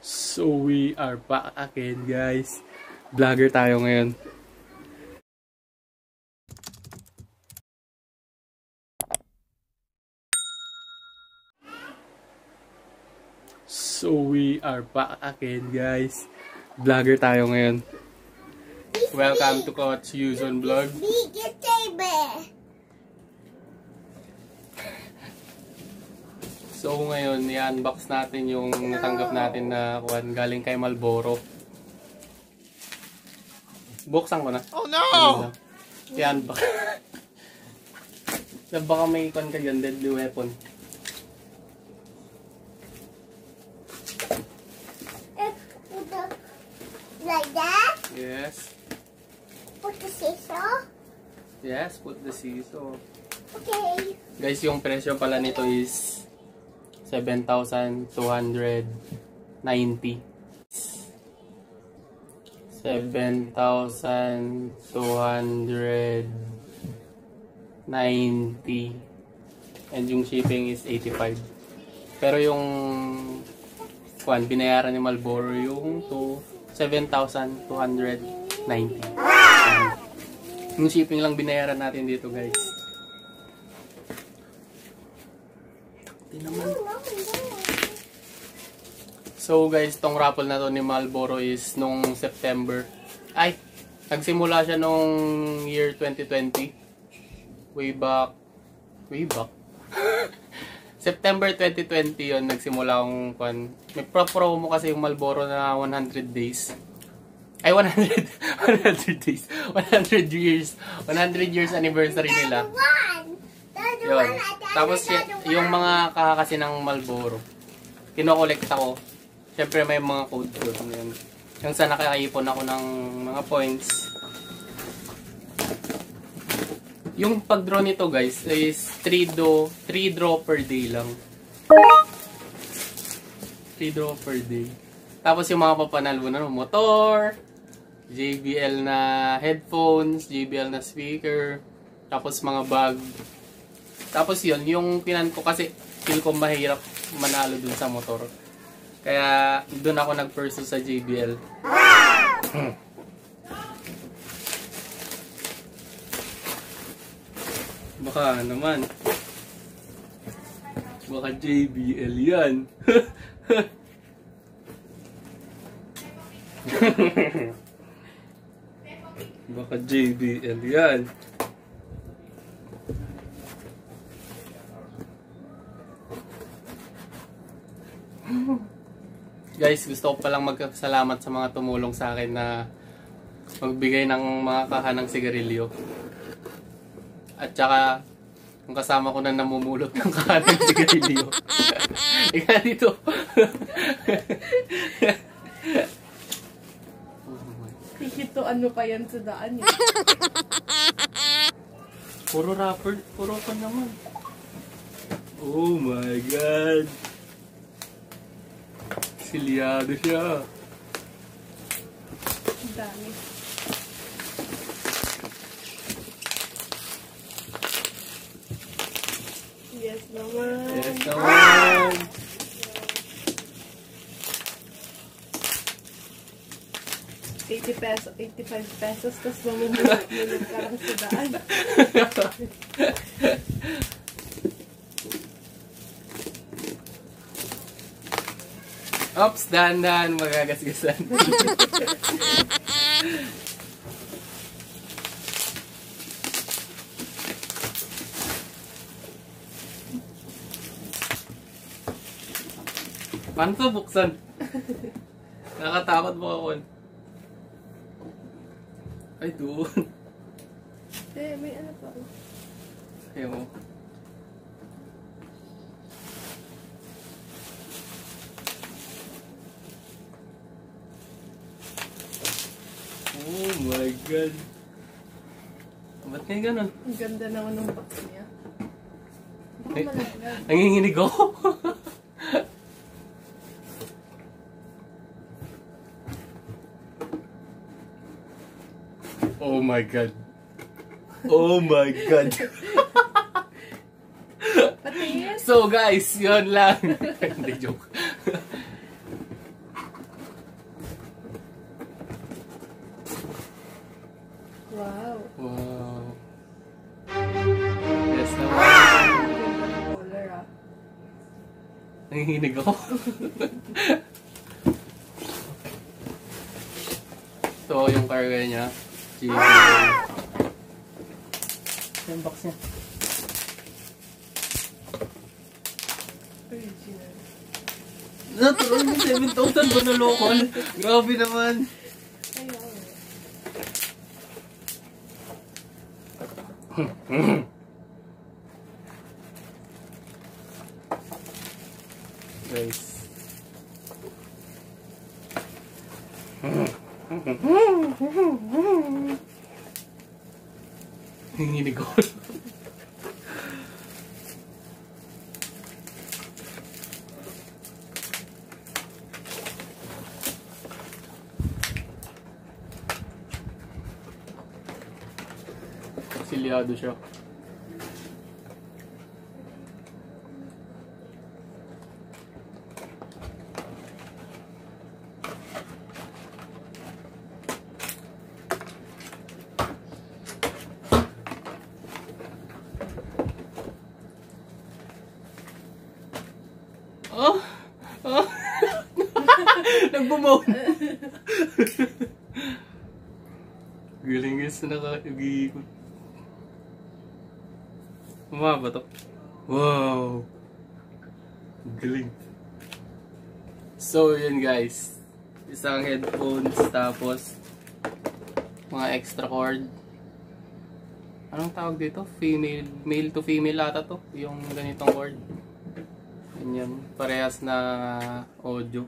So we are back again guys. Vlogger tayo ngayon. So we are back again guys. Vlogger tayo ngayon. Welcome to Coach Yuzon Vlog. So ngayon, i-unbox natin yung natanggap natin na kuwan galing kay Malboro. Buksan ko na. Oh no! I-unbox. na baka may kuwan ka dyan, deadly weapon. Put the, like that. Yes. Put the scissor. Yes, put the CISO. Okay. Guys, yung presyo pala nito is 7,290. 7,290. And yung shipping is 85. Pero yung kwan, binayaran ni Malboro yung to 7,290. Yung shipping lang binayaran natin dito, guys. Di naman. So guys, tong raffle na to ni Marlboro is nung September. Ay, nagsimula siya nung year 2020. Way back. Way back. September 2020 yon nagsimula akong kwan. May pro-promo kasi yung Marlboro na 100 days. Ay, 100, 100 days. 100 years. 100 years anniversary nila. Yun. Tapos y- yung mga kakakasi ng Malboro, kinokolekta ko. Siyempre may mga code doon. Yun. Yung sa nakaipon ako ng mga points. Yung pag-draw nito guys is 3 do 3 draw per day lang. 3 draw per day. Tapos yung mga papanalo na motor, JBL na headphones, JBL na speaker, tapos mga bag, tapos yun, yung pinan ko kasi feel ko mahirap manalo dun sa motor. Kaya dun ako nag-pursue sa JBL. Baka naman. Baka JBL yan. Baka JBL yan. Guys, gusto ko palang magkasalamat sa mga tumulong sa akin na magbigay ng mga kahanang sigarilyo. At saka, yung kasama ko na namumulot ng kahanang sigarilyo. Ika dito. Hihito ano pa yan sa daan yun. puro rapper, puro pa naman. Oh my God. Silyado siya. Ang dami. Yes naman. Yes naman. $80 pesos, 85 pesos, tapos mamumulot ka lang sa daan. Ops, dahan-dahan magagasgasan. Paano to buksan? Nakatakot mo ako. Ay, doon. Eh, may ano pa. Ayaw mo. Oh my God. Ba't nga ganun? Ang ganda naman ng box niya. Eh. malaglag. Nanginginig ako. oh my God. Oh my God. So guys, yun lang. Hindi joke. Wow. Wow. Yes naman. Color ah. Nanginginig ako. Ito yung carga niya. Ito yung box niya. Original. Natuloy mo 7,000 ba na local? Grabe naman. Mm-hmm. Silyado siya. Oh! Oh! Nagbumaw! Galing guys na nakaigikot. Umaba to. Wow! Galing. So, yun guys. Isang headphones, tapos mga extra cord. Anong tawag dito? Female, male to female ata to. Yung ganitong cord. Ganyan. Parehas na audio.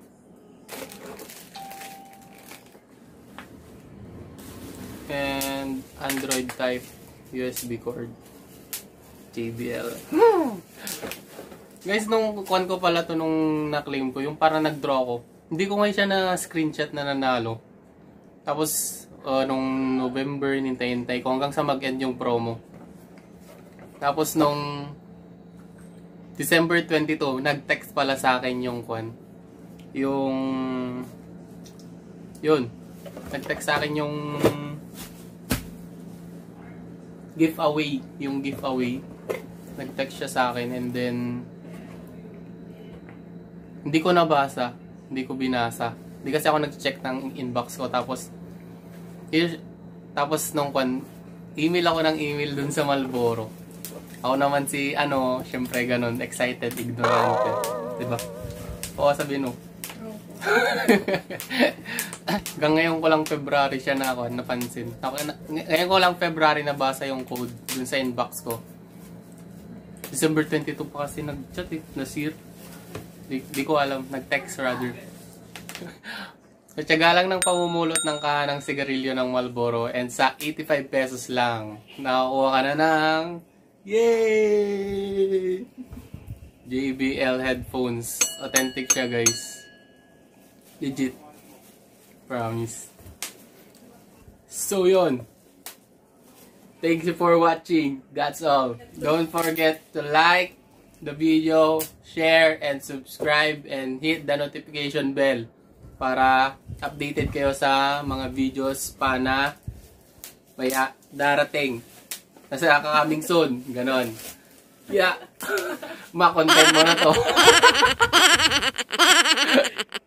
And Android type USB cord. JBL. Guys, nung kukuhan ko pala to nung na-claim ko, yung parang nag-draw ko. Hindi ko ngayon siya na screenshot na nanalo. Tapos, uh, nung November, nintay-hintay ko hanggang sa mag-end yung promo. Tapos nung December 22, nag-text pala sa akin yung kwan. Yung yun. Nag-text sa akin yung giveaway, yung giveaway. Nag-text siya sa akin and then hindi ko nabasa, hindi ko binasa. Hindi kasi ako nag-check ng inbox ko tapos tapos nung kwan, email ako ng email dun sa Malboro. Ako naman si, ano, syempre ganun, excited, ignorante. Diba? Oo, sabihin mo. Hanggang ngayon ko lang February siya na ako, napansin. Ako, ngayon ko lang February nabasa yung code dun sa inbox ko. December 22 pa kasi nag-chat eh, nasir. Di, di ko alam, nag-text rather. Katsaga lang ng pamumulot ng kahanang sigarilyo ng Marlboro and sa 85 pesos lang, nakakuha ka na ng Yay! JBL headphones. Authentic siya guys. Legit. Promise. So yun. Thank you for watching. That's all. Don't forget to like the video, share, and subscribe, and hit the notification bell para updated kayo sa mga videos pa na may darating. Kasi coming soon. Ganon. Yeah. Ma-content mo na to.